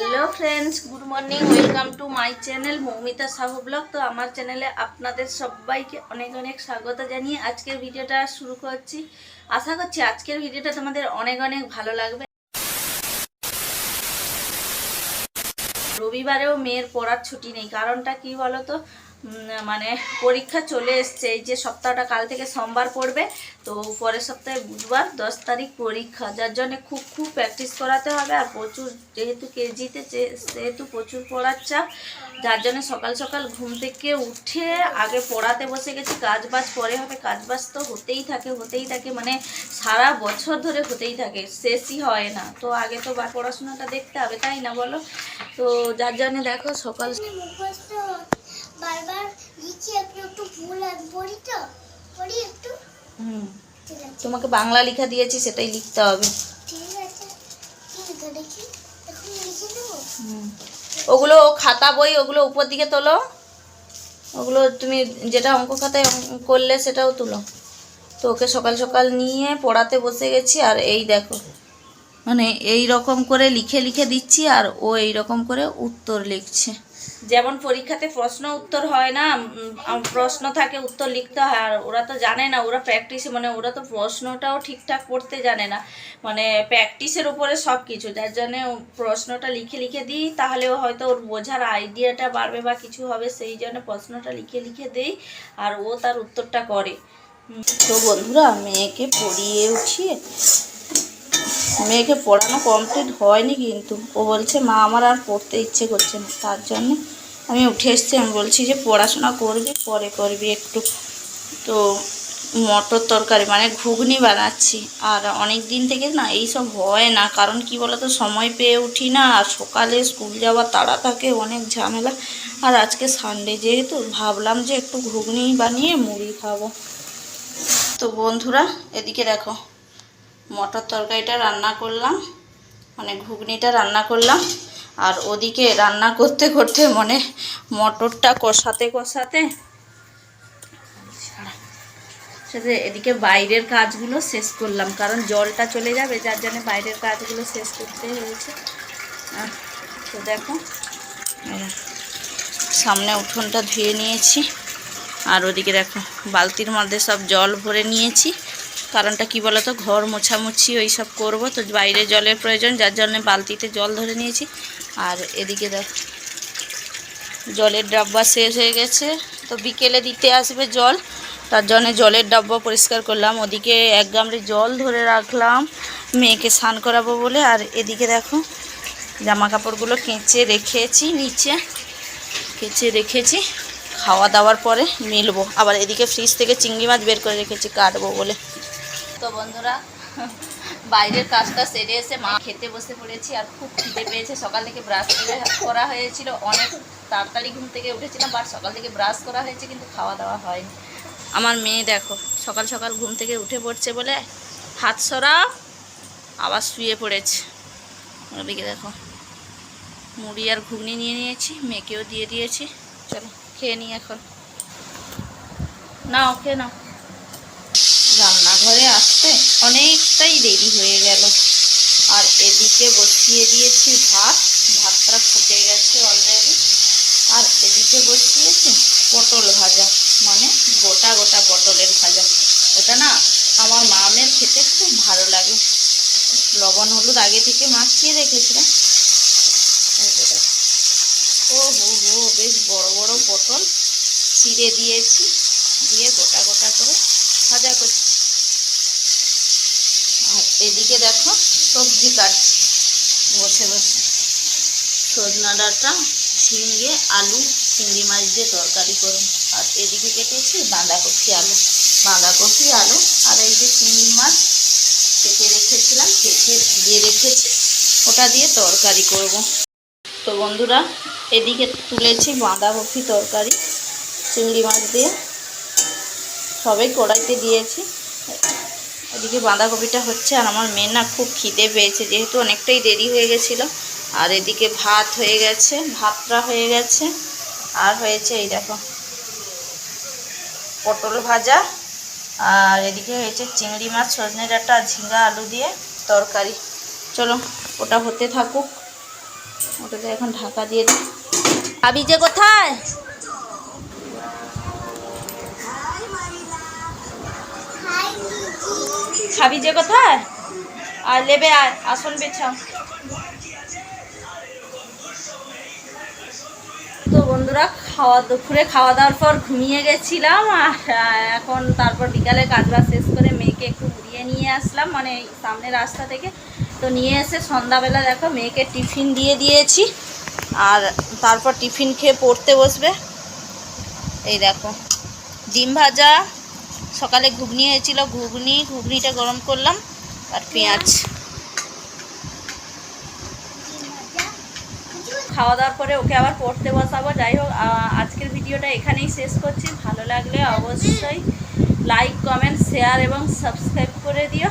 Hello friends good morning welcome to my channel Moumita Sahu blog তো আমার চ্যানেলে আপনাদের সবাইকে অনেক অনেক স্বাগত জানিয়ে আজকের ভিডিওটা শুরু করছি। আশা করছি আজকের ভিডিওটা তোমাদের অনেক অনেক ভালো লাগবে। রবিবারেও মেয়ের পড়ার ছুটি নেই, কারণটা কি বলো তো মানে পরীক্ষা চলে এসছে। এই যে সপ্তাহটা কাল থেকে সোমবার পড়বে, তো পরের সপ্তাহে বুধবার দশ তারিখ পরীক্ষা, যার জন্য খুব খুব প্র্যাকটিস করাতে হবে। আর প্রচুর যেহেতু কেজিতে সেহেতু প্রচুর পড়ার চাপ, যার জন্য সকাল সকাল ঘুম থেকে উঠে আগে পড়াতে বসে গেছি। কাজ বাজ পরে হবে, কাজ বাজ তো হতেই থাকে হতেই থাকে। মানে সারা বছর ধরে হতেই থাকে, শেষই হয় না। তো আগে তো বা- পড়াশোনাটা দেখতে হবে, তাই না বলো? তো যার জন্য দেখো সকাল বারবার লিখি একটু একটু ভুল পড়ি তো? পড়ি একটু? হুম। তোমাকে বাংলা লেখা দিয়েছি সেটাই লিখতে হবে। ঠিক আছে। দেখি। এখন লিখে দেবো হুম। ওগুলো খাতা বই ওগুলো উপর দিকে তোলো। ওগুলো তুমি যেটা অঙ্ক খাতায় অঙ্ক করলে সেটাও তুলো। তো ওকে সকাল সকাল নিয়ে পড়াতে বসে গেছি আর এই দেখো। মানে এই রকম করে লিখে লিখে দিচ্ছি আর ও এই রকম করে উত্তর লিখছে। যেমন পরীক্ষাতে প্রশ্ন উত্তর হয় না প্রশ্ন থাকে, উত্তর লিখতে হয়, আর ওরা তো জানে না, ওরা প্র্যাকটিসে মানে ওরা তো প্রশ্নটাও ঠিকঠাক করতে জানে না। মানে প্র্যাকটিসের উপরে সব কিছু যার জন্যে প্রশ্নটা লিখে লিখে দিই তাহলেও হয়তো ওর বোঝার আইডিয়াটা বাড়বে বা কিছু হবে, সেই জন্য প্রশ্নটা লিখে লিখে দিই, আর ও তার উত্তরটা করে। তো বন্ধুরা, মেয়েকে পড়িয়ে উঠিয়ে মেয়েকে পড়ানো কমপ্লিট হয়নি কিন্তু। ও বলছে, মা, আমার আর পড়তে ইচ্ছে করছে না। তার জন্য আমি উঠে এসেছি, আমি বলছি যে, পড়াশোনা করবি, পরে করবি একটু। তো মটর তরকারি মানে ঘুগনি বানাচ্ছি। আর অনেক দিন থেকে না এই সব হয় না, কারণ কি বলতো, সময় পেয়ে উঠি না, আর সকালে স্কুল যাওয়ার তাড়া থাকে, অনেক ঝামেলা। আর আজকে সানডে যেহেতু, ভাবলাম যে একটু ঘুগনি বানিয়ে মুড়ি খাব। তো বন্ধুরা, এদিকে দেখো। মটর তরকারিটা রান্না করলাম মানে ঘুগনিটা রান্না করলাম, আর ওদিকে রান্না করতে করতে মানে মটরটা কষাতে কষাতে সাথে এদিকে বাইরের কাজগুলো শেষ করলাম, কারণ জলটা চলে যাবে, যার জন্য বাইরের কাজগুলো শেষ করতে হয়েছে। তো দেখো সামনে উঠোনটা ধুয়ে নিয়েছি, আর ওদিকে দেখো, বালতির মধ্যে সব জল ভরে নিয়েছি। কারণটা কি বলতো? ঘর মোছামুছি ওই সব করব। তো বাইরে জলের প্রয়োজন, যার জন্য বালতিতে জল ধরে নিয়েছি। আর এদিকে দেখো, জলের ডাব্বা শেষ হয়ে গেছে। তো বিকেলে দিতে আসবে জল। তার জন্য জলের ডাব্বা পরিষ্কার করলাম। ওদিকে এক গামলে জল ধরে রাখলাম। মেয়েকে স্নান করাবো বলে। আর এদিকে দেখো জামা কাপড়গুলো কেচে রেখেছি নিচে। কেচে রেখেছি। খাওয়া দাওয়ার পরে মিলবো। আবার এদিকে ফ্রিজ থেকে চিংড়ি মাছ বের করে রেখেছি, কাটবো বলে। তো বন্ধুরা, বাইরের কাজটা সেরে এসে মা খেতে বসে পড়েছি আর খুব খিদে পেয়েছে। সকাল থেকে ব্রাশ করে করা হয়েছিল, অনেক তাড়াতাড়ি ঘুম থেকে উঠেছিলাম বাট সকাল থেকে ব্রাশ করা হয়েছে, কিন্তু খাওয়া দাওয়া হয়নি। আমার মেয়ে দেখো, সকাল সকাল ঘুম থেকে উঠে পড়ছে বলে হাত সরা, আবার শুয়ে পড়েছে। ওদিকে দেখো, মুড়ি আর ঘুগনি নিয়ে নিয়েছি, মেয়েকেও দিয়ে দিয়েছি। চলো, খেয়ে নিই এখন। নাও, খেয়ে নাও। রান্নাঘরে আসতে অনেকটাই দেরি হয়ে গেল। আর এদিকে বসিয়ে দিয়েছি ভাত। ভাতটা ফুটে গেছে অলরেডি আর এদিকে বসিয়েছি পটল ভাজা মানে গোটা গোটা পটলের ভাজা। ওটা না আমার মামের খেতে খুব ভালো লাগে। লবণ, হলুদ আগে থেকে মাখিয়ে রেখেছিলাম। ও হো হো, বেশ বড় বড় পটল। চিড়ে দিয়েছি, দিয়ে গোটা গোটা করে ভাজা করছি। এদিকে দেখো সবজি কাটছি। বসে বসে। সজনা ডাঁটা, ঝিঙে, আলু, চিংড়ি মাছ দিয়ে তরকারি করুন। আর এদিকে কেটেছি বাঁধাকপি আলু। বাঁধাকপি আলু আর এই যে চিংড়ি মাছ কেটে রেখেছিলাম, কেটে দিয়ে রেখেছি। ওটা দিয়ে তরকারি করব। তো বন্ধুরা, এদিকে তুলেছি বাঁধাকপি তরকারি, চিংড়ি মাছ দিয়ে। সবাই কড়াইতে দিয়েছি। এদিকে বাঁধাকপিটা হচ্ছে আর আমার মেয়ে না খুব খিদে পেয়েছে, যেহেতু অনেকটাই দেরি হয়ে গেছিল। আর এদিকে ভাত হয়ে গেছে, ভাতটা হয়ে গেছে। আর হয়েছে এই দেখো, পটল ভাজা। আর এদিকে হয়েছে চিংড়ি মাছ, সজনে ডাঁটা ঝিঙ্গা আলু দিয়ে তরকারি। চলো, ওটা হতে থাকুক। ওটাতে এখন ঢাকা দিয়ে দিই। আবি যে কোথায়? খাবি যে কোথায়? আর লেবে আয়, আসন বেছাও তো বন্ধুরা, খাওয়া দুপুরে খাওয়া দাওয়ার পর ঘুমিয়ে গেছিলাম, আর এখন তারপর বিকালে কাজবাজ শেষ করে মেয়েকে একটু ঘুরিয়ে নিয়ে আসলাম মানে সামনে রাস্তা থেকে। তো নিয়ে এসে সন্ধ্যাবেলা দেখো, মেয়েকে টিফিন দিয়ে দিয়েছি, আর তারপর টিফিন খেয়ে পড়তে বসবে। এই দেখো, ডিম ভাজা সকালে ঘুগনি হয়েছিল, ঘুগনি, ঘুগনিটা গরম করলাম, আর পেঁয়াজ। খাওয়া দাওয়ার পরে ওকে আবার পড়তে বসাবো। যাই হোক আজকের ভিডিওটা এখানেই শেষ করছি। ভালো লাগলে অবশ্যই লাইক কমেন্ট শেয়ার এবং সাবস্ক্রাইব করে দিও।